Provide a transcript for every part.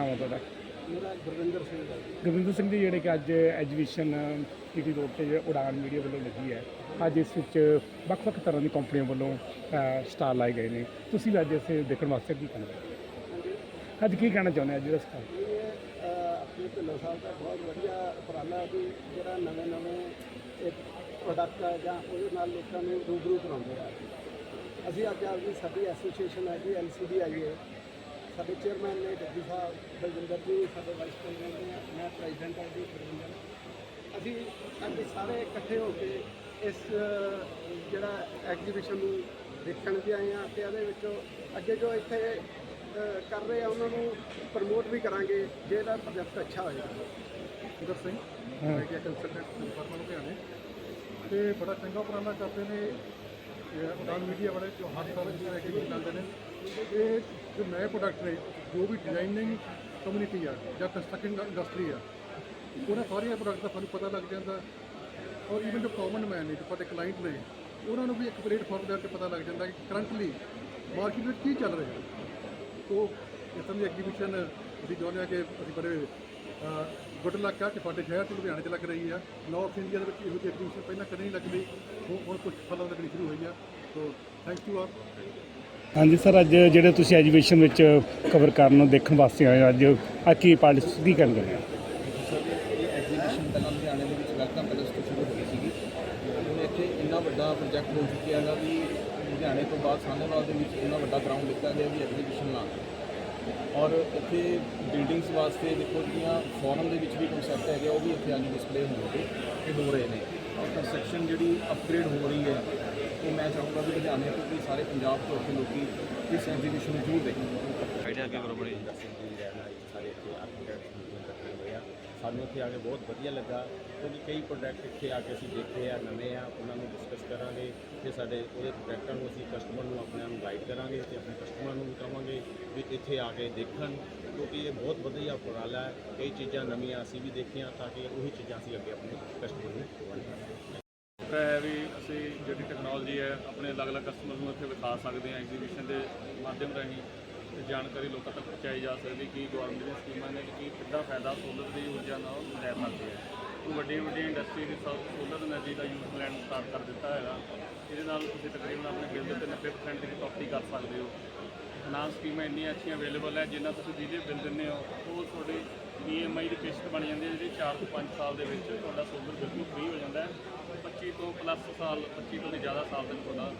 ਨਾਮ ਹੈ ਤੁਹਾਡਾ? ਮੇਰਾ ਗੁਰਵਿੰਦਰ ਸਿੰਘ ਹੈ। ਗੋਬਿੰਦਰ ਸਿੰਘ ਜੀ ਜਿਹੜੇ ਕਿ ਅੱਜ ਐਗਜੀਬਿਸ਼ਨ ਟੀਟੀ ਰੋਡ ਤੇ ਜਿਹੜਾ ਉਡਾਨ ਮੀਡੀਆ ਵੱਲੋਂ ਲੱਗੀ ਹੈ ਅੱਜ ਇਸ ਵਿੱਚ ਵੱਖ-ਵੱਖ ਤਰ੍ਹਾਂ ਦੀ ਕੰਪਨੀਆਂ ਵੱਲੋਂ ਸਟਾਲ ਲਾਏ ਗਏ ਨੇ। ਤੁਸੀਂ ਵੀ ਅੱਜ ਇਸੇ ਦੇਖਣ ਵਾਸਤੇ ਕੀ ਹਾਂਜੀ ਅੱਜ ਕੀ ਕਹਿਣਾ ਚਾਹੁੰਦੇ ਹੋ ਅੱਜ ਦਾ ਸਟਾਲ ਇਹ ਆਪਣੇ ਢਿੱਲੋਂ ਸਾਹਿਬ ਦਾ ਬਹੁਤ ਵਧੀਆ ਉਪਰਾਲਾ ਵੀ ਜਿਹੜਾ ਨਵੇਂ ਨਵੇਂ ਪ੍ਰੋਡਕਟ ਹੈ ਜਾਂ ਉਹਦੇ ਨਾਲ ਲੋਕਾਂ ਨੂੰ ਰੂਬਰੂ ਕਰਾਉਂਦੇ ਆ। ਅਸੀਂ ਅੱਜ ਆਪਣੀ ਸਾਡੀ ਐਸੋਸੀਏਸ਼ਨ ਹੈ ਜੀ ਐਲਸੀਡੀ ਆਈ ਹੈ ਸਾਡੇ ਚੇਅਰਮੈਨ ਨੇ ਜੱਗੀ ਸਾਹਿਬ ਬਲਜਿੰਦਰ ਜੀ ਸਾਡੇ ਵਾਈਸ ਪ੍ਰੈਜ਼ੀਡੈਂਟ ਨੇ ਮੈਂ ਪ੍ਰੈਜ਼ੀਡੈਂਟ ਹਾਂ ਜੀ ਬਲਜਿੰਦਰ ਅਸੀਂ ਅੱਜ ਸਾਰੇ ਇਕੱਠੇ ਹੋ ਕੇ ਇਸ ਜਿਹੜਾ ਐਗਜ਼ੀਬਿਸ਼ਨ ਨੂੰ ਦੇਖਣ ਵੀ ਆਏ ਹਾਂ ਤੇ ਇਹਦੇ ਵਿੱਚੋਂ ਅੱਗੇ ਜੋ ਇੱਥੇ ਕਰ ਰਹੇ ਆ ਉਹਨਾਂ ਨੂੰ ਪ੍ਰਮੋਟ ਵੀ ਕਰਾਂਗੇ ਜੇ ਇਹਦਾ ਪ੍ਰੋਜੈਕਟ ਅੱਛਾ ਹੋਏਗਾ। ਸੁੰਦਰ ਸਿੰਘ ਹਾਂ। ਆਈਟੀ ਕੰਸਲਟੈਂਟ ਡਿਪਾਰਟਮੈਂਟ ਲੁਧਿਆਣੇ। ਤੇ ਬੜਾ ਚੰਗਾ ਉਪਰਾਲਾ ਕਰਦੇ ਨੇ ਉਡਾਨ ਮੀਡੀਆ ਵਾਲੇ ਜੋ ਹਰ ਸਾਲ ਇਸ ਐਕਟੀਵਿਟੀ ਚੱਲਦੇ ਨੇ, ਇਹ ਜੋ ਨਵੇਂ ਪ੍ਰੋਡਕਟ ਨੇ, ਜੋ ਵੀ ਡਿਜ਼ਾਈਨਿੰਗ ਕਮਿਊਨਿਟੀ ਆ, ਜਾਂ ਕੰਸਟਰਕਸ਼ਨ ਇੰਡਸਟਰੀ ਆ, ਉਹਨਾਂ ਸਾਰੀਆਂ ਪ੍ਰੋਡਕਟ ਦਾ ਸਾਨੂੰ ਪਤਾ ਲੱਗ ਜਾਂਦਾ। ਔਰ ਇਵਨ ਜੋ ਕਾਮਨ ਮੈਨ ਨੇ, ਜੋ ਸਾਡੇ ਕਲਾਇੰਟ ਨੇ, ਉਹਨਾਂ ਨੂੰ ਵੀ ਇੱਕ ਪਲੇਟਫਾਰਮ ਦੇ ਉੱਤੇ ਪਤਾ ਲੱਗ ਜਾਂਦਾ ਕਿ ਕਰੰਟਲੀ ਮਾਰਕੀਟ ਵਿੱਚ ਕੀ ਚੱਲ ਰਿਹਾ। ਤੋ ਇਸ ਤਰ੍ਹਾਂ ਦੀ ਐਗਜ਼ੀਬਿਸ਼ਨ ਅਸੀਂ ਚਾਹੁੰਦੇ ਹਾਂ ਕਿ ਅਸੀਂ ਬੜੇ ਗੁੱਡ ਲੱਕ ਆ ਕਿ ਸਾਡੇ ਸ਼ਹਿਰ ਚ ਲੁਧਿਆਣੇ ਚ ਲੱਗ ਰਹੀ ਆ। ਨਾਰਥ ਇੰਡੀਆ ਦੇ ਵਿੱਚ ਇਹੋ ਜਿਹੀ ਐਗਜ਼ੀਬਿਸ਼ਨ ਪਹਿਲਾਂ ਕਦੇ ਨਹੀਂ ਲੱਗਦੀ ਹੁਣ ਹੁਣ ਕੁਝ ਸਾਲਾਂ ਤੋਂ ਲੱਗਣੀ ਸ਼ੁਰੂ ਹੋਈ ਆ। ਸੋ ਥੈਂਕ ਯੂ ਆਲ ਹਾਂਜੀ ਸਰ ਅੱਜ ਜਿਹੜੇ ਤੁਸੀਂ ਐਗਜੀਬਿਸ਼ਨ ਵਿੱਚ ਕਵਰ ਕਰਨ ਨੂੰ ਦੇਖਣ ਵਾਸਤੇ ਆਏ ਹੋ ਅੱਜ ਆ ਕੀ ਪਾਰਟਿਸ ਕੀ ਕਰਨ ਗਏ ਇਹ ਐਗਜ਼ੀਬਿਸ਼ਨ ਪਹਿਲਾਂ ਲੁਧਿਆਣੇ ਦੇ ਵਿੱਚ ਵੈਲਕਮ ਪੈਲਸ ਤੋਂ ਸ਼ੁਰੂ ਹੋਈ ਸੀਗੀ। ਹੁਣ ਇੱਥੇ ਇੰਨਾ ਵੱਡਾ ਪ੍ਰੋਜੈਕਟ ਹੋ ਚੁੱਕਿਆ ਹੈਗਾ ਵੀ ਲੁਧਿਆਣੇ ਤੋਂ ਬਾਅਦ ਸਾਹਨੇਵਾਲ ਦੇ ਵਿੱਚ ਇੰਨਾ ਵੱਡਾ ਗਰਾਊਂਡ ਦਿੱਤਾ ਗਿਆ ਵੀ ਐਗਜ਼ੀਬਿਸ਼ਨ ਲਾ ਔਰ ਇੱਥੇ ਬਿਲਡਿੰਗਸ ਵਾਸਤੇ ਦੇਖੋ ਜਿਹੜੀਆਂ ਫੋਰਮ ਦੇ ਵਿੱਚ ਵੀ ਕਨਸੈਪਟ ਹੈਗੇ ਉਹ ਵੀ ਇੱਥੇ ਅੱਜ ਡਿਸਪਲੇ ਹੋਣਗੇ ਤੇ ਹੋ ਰਹੇ ਨੇ। ਔਰ ਕੰਸਟਰਕਸ਼ਨ ਜਿਹੜੀ ਅਪਗ੍ਰੇਡ ਹੋ ਰਹੀ ਹੈ, ਉਹ ਮੈਂ ਚਾਹੁੰਦਾ ਵੀ ਲੁਧਿਆਣੇ ਤੋਂ ਵੀ ਸਾਰੇ ਪੰਜਾਬ ਤੋਂ ਇੱਥੇ ਲੋਕੀ ਇਸ ਐਗਜ਼ੀਬਿਸ਼ਨ ਨੂੰ ਜ਼ਰੂਰ ਦੇਖਣ। ਆਈਡੀਆ ਅੱਗੇ ਬਰੋ ਬੜੀ ਸਾਰੇ ਇੱਥੇ ਆਰਕੀਟੈਕਟ ਸਾਨੂੰ ਇੱਥੇ ਆ ਕੇ ਬਹੁਤ ਵਧੀਆ ਲੱਗਾ, ਕਿਉਂਕਿ ਕਈ ਪ੍ਰੋਡਕਟ ਇੱਥੇ ਆ ਕੇ ਅਸੀਂ ਦੇਖੇ ਆ, ਨਵੇਂ ਆ, ਉਹਨਾਂ ਨੂੰ ਡਿਸਕਸ ਇੱਥੇ ਸਾਡੇ ਉਹਦੇ ਪ੍ਰੋਡਕਟਾਂ ਨੂੰ ਅਸੀਂ ਕਸਟਮਰ ਨੂੰ ਆਪਣੇ ਨੂੰ ਗਾਈਡ ਕਰਾਂਗੇ ਤੇ ਆਪਣੇ ਕਸਟਮਰ ਨੂੰ ਵੀ ਕਹਾਂਗੇ ਵੀ ਇੱਥੇ ਆ ਕੇ ਦੇਖਣ ਕਿਉਂਕਿ ਇਹ ਬਹੁਤ ਵਧੀਆ ਉਪਰਾਲਾ ਹੈ। ਕਈ ਚੀਜ਼ਾਂ ਨਵੀਆਂ ਅਸੀਂ ਵੀ ਦੇਖੀਆਂ ਤਾਂ ਕਿ ਉਹੀ ਚੀਜ਼ਾਂ ਅਸੀਂ ਅੱਗੇ ਆਪਣੇ ਕਸਟਮਰ ਨੂੰ ਪ੍ਰੋਵਾਈਡ ਕਰਾਂਗੇ। ਹੈ ਵੀ ਅਸੀਂ ਜਿਹੜੀ ਟੈਕਨੋਲੋਜੀ ਹੈ, ਆਪਣੇ ਅਲੱਗ-ਅਲੱਗ ਕਸਟਮਰ ਨੂੰ ਇੱਥੇ ਵਿਖਾ ਸਕਦੇ ਹਾਂ ਐਗਜ਼ੀਬਿਸ਼ਨ ਦੇ ਮਾਧਿਅਮ ਰਾਹੀਂ। ਜਾਣਕਾਰੀ ਲੋਕਾਂ ਤੱਕ ਪਹੁੰਚਾਈ ਜਾ ਸਕਦੀ ਕਿ ਗਵਰਨਮੈਂਟ ਦੀਆਂ ਸਕੀਮਾਂ ਨੇ ਕਿ ਕਿੱਦਾਂ ਫਾਇਦਾ ਸੋਲਰ ਦੇ ਊਰਜਾ ਨਾਲ ਲੈ ਸਕਦੇ ਆ। ਵੱਡੀਆਂ ਵੱਡੀਆਂ ਇੰਡਸਟਰੀ ਦੀ ਸਭ ਸੋਲਰ ਨਦੀ ਦਾ ਯੂਜ਼ ਪਲਾਨ ਸਟਾਰਟ ਕਰ ਦਿੱਤਾ ਹੈਗਾ। ਇਹਦੇ ਨਾਲ ਤੁਸੀਂ ਤਕਰੀਬਨ ਆਪਣੇ ਬਿੱਲ ਦੇ 90% ਦੀ ਕਟੌਤੀ ਕਰ ਸਕਦੇ ਹੋ। ਨਾ ਸਕੀਮਾਂ ਇੰਨੀਆਂ ਅੱਛੀਆਂ ਅਵੇਲੇਬਲ ਹੈ ਜਿੰਨਾ ਤੁਸੀਂ ਜਿਹਦੇ ਬਿੱਲ ਦਿੰਦੇ ਹੋ। ਉਹ ਤੁਹਾਡੇ ਈਐਮਆਈ ਦੀ ਕਿਸ਼ਤ ਬਣ ਜਾਂਦੀ ਹੈ ਜਿਹੜੀ 4 ਤੋਂ 5 ਸਾਲ ਦੇ ਵਿੱਚ। ਤੁਹਾਡਾ ਸੋਲਰ ਬਿੱਲ ਫ੍ਰੀ ਹੈ। 25 ਤੋਂ ਪਲੱਸ ਸਾਲ 25 ਤੋਂ ਵੀ ਜ਼ਿਆਦਾ ਸਾਲ ਤੱਕ ਤੁਹਾਡਾ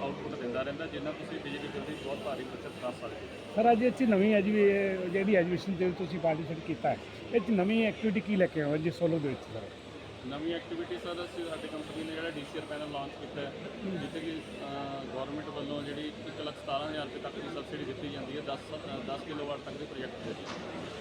ਆਊਟਪੁੱਟ ਦਿੰਦਾ ਰਹਿੰਦਾ, ਜਿੰਨਾ ਤੁਸੀਂ ਬਿਜਲੀ ਬਿੱਲ ਦੀ ਬਹੁਤ ਭਾਰੀ ਬਚਤ ਕਰ ਸਕਦੇ ਹੋ। ਸਰ, ਅੱਜ ਇਹ 'ਚ ਨਵੀਂ ਐਜੀ ਜਿਹੜੀ ਐਜੂਕੇਸ਼ਨ ਦੇ ਵਿੱਚ ਤੁਸੀਂ ਪਾਰਟਿਸਿਪੇਟ ਕੀਤਾ ਹੈ, ਇਹ 'ਚ ਨਵੀਂ ਐਕਟੀਵਿਟੀ ਕੀ ਲੈ ਕੇ ਆਏ ਹੋ ਜੀ ਸੋਲੋ ਦੇ ਵਿੱਚ ਸਰ? ਨਵੀਂ ਐਕਟੀਵਿਟੀ ਸਰ ਅਸੀਂ ਸਾਡੀ ਕੰਪਨੀ ਨੇ ਜਿਹੜਾ ਡੀਸੀਆਰ ਪੈਨਲ ਲਾਂਚ ਕੀਤਾ ਹੈ ਜਿੱਥੇ ਕਿ ਗਵਰਨਮੈਂਟ ਵੱਲੋਂ ਜਿਹੜੀ 117000 ਰੁਪਏ ਤੱਕ ਦੀ ਸਬਸਿਡੀ ਦਿੱਤੀ ਜਾਂਦੀ ਹੈ 10 ਅ, 10 ਕਿਲੋਵਾਟ ਤੱਕ ਦੇ ਪ੍ਰੋਜੈਕਟ ਦੇ ਵਿੱਚ।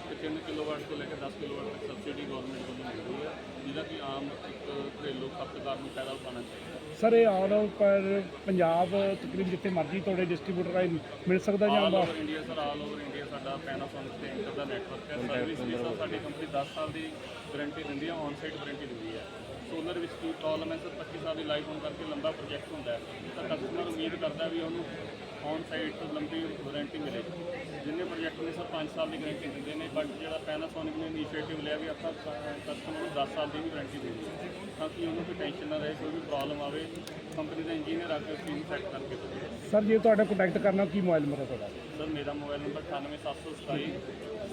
ਤੇ 3 ਕਿਲੋਵਾਟ ਤੋਂ ਲੈ ਕੇ 10 ਕਿਲੋਵਾਟ ਤੱਕ ਸਬਸਿਡੀ ਗਵਰਨਮੈਂਟ ਵੱਲੋਂ ਮਿਲਦੀ ਹੈ ਜਿਹਦਾ ਕਿ ਆਮ ਇੱਕ ਘਰੇਲੂ ਖਪਤਕਾਰ ਨੂੰ ਫਾਇਦਾ ਉਠਾਉਣਾ ਚਾਹੀਦਾ ਹੈ। ਸਰ ਇਹ ਆਲ ਓਵਰ ਪੰਜਾਬ ਤਕਰੀਬਨ ਜਿੱਥੇ ਮਰਜ਼ੀ ਤੁਹਾਡੇ ਡਿਸਟ੍ਰੀਬਿਊਟਰ ਰਾਹੀਂ ਮਿਲ ਸਕਦਾ ਜਾਂ all over India sir all over ਸਾਡਾ ਪੈਨਾਸੋਨਿਕ ਤੇ ਇੰਟਰ ਦਾ ਨੈਟਵਰਕ ਹੈ। ਸਰਵਿਸ ਵੀ ਸਰ ਸਾਡੀ ਕੰਪਨੀ 10 ਸਾਲ ਦੀ ਗਾਰੰਟੀ ਦਿੰਦੀ ਹੈ ਔਨ ਸਾਈਟ ਗਾਰੰਟੀ ਦਿੰਦੀ ਹੈ। ਸੋਲਰ ਵਿੱਚ ਕੀ ਪ੍ਰੋਬਲਮ ਹੈ? ਸਰ 25 ਸਾਲ ਦੀ ਲਾਈਫ ਹੋਣ ਕਰਕੇ ਲੰਬਾ ਪ੍ਰੋਜੈਕਟ ਹੁੰਦਾ ਹੈ। ਤਾਂ ਕਸਟਮਰ ਉਮੀਦ ਕਰਦਾ ਵੀ ਉਹਨੂੰ ਔਨ ਸਾਈਟ ਲੰਬੀ ਵਾਰੰਟੀ ਮਿਲੇ। ਜਿੰਨੇ ਪ੍ਰੋਜੈਕਟ ਨੇ ਸਰ 5 ਸਾਲ ਦੀ ਗਾਰੰਟੀ ਦਿੰਦੇ ਨੇ ਬਟ ਜਿਹੜਾ ਪੈਨਾਸੋਨਿਕ ਨੇ ਇਨੀਸ਼ੀਏਟਿਵ ਲਿਆ ਵੀ ਆਪਾਂ ਕਸਟਮਰ ਨੂੰ 10 ਸਾਲ ਦੀ ਵੀ ਗਾਰੰਟੀ ਦੇਣੀ ਹੈ। ਤਾਂ ਕਿ ਉਹਨੂੰ ਕੋਈ ਟੈਨਸ਼ਨ ਨਾ ਰਹੇ ਕੋਈ ਵੀ ਪ੍ਰੋਬਲਮ ਆਵੇ ਕੰਪਨੀ ਦਾ ਇੰਜੀਨੀਅਰ ਆ ਕੇ ਉਸ ਚੀਜ਼ ਨੂੰ ਸੈੱਟ ਕਰਕੇ ਦੇ ਸਰ ਜੇ ਤੁਹਾਡਾ ਕੰਟੈਕਟ ਕਰਨਾ ਕੀ ਮੋਬਾਈਲ ਨੰਬਰ ਹੈ ਤੁਹਾਡਾ? ਸਰ ਮੇਰਾ mobile number 98727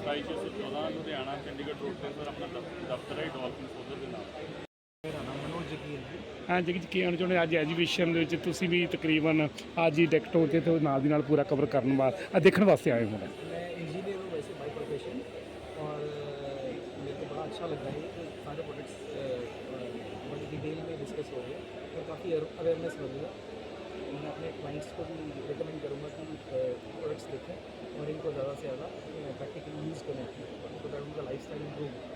27614 Ludhiana Chandigarh road ਤੇ ਸਰ ਆਪਣਾ ਦਫ਼- ਦਫ਼ਤਰ ਹੈ ਡਾਲਫਿਨ ਸੋਲਰ ਦੇ ਨਾਲ। ਹਾਂ ਜੀ ਕੀ ਕਹਿਣਾ ਚਾਹੁੰਦੇ ਅੱਜ ਐਗਜੀਬਿਸ਼ਨ ਦੇ ਵਿੱਚ ਤੁਸੀਂ ਵੀ ਤਕਰੀਬਨ ਅੱਜ ਹੀ ਡੈਕਟ ਹੋ ਕੇ ਤੇ ਨਾਲ ਦੀ ਨਾਲ ਪੂਰਾ ਕਵਰ ਕਰਨ ਵਾਸਤੇ ਆ ਦੇਖਣ ਵਾਸਤੇ ਆਏ ਹੋ मैं इंजीनियर हूँ वैसे बाई प्रोफेशन और अ, मेरे को बड़ा अच्छा लग रहा है कि सारे प्रोडक्ट्स बड़ी डिटेल में डिस्कस हो गए और काफ़ी अवेयरनेस बनी है मैं अपने क्लाइंट्स को भी रिकमेंड करूँगा कि प्रोडक्ट्स देखें और इनको ज़्यादा से ज़्यादा प्रैक्टिकली यूज़ करें तो दैट उनका लाइफ स्टाइल इम्प्रूव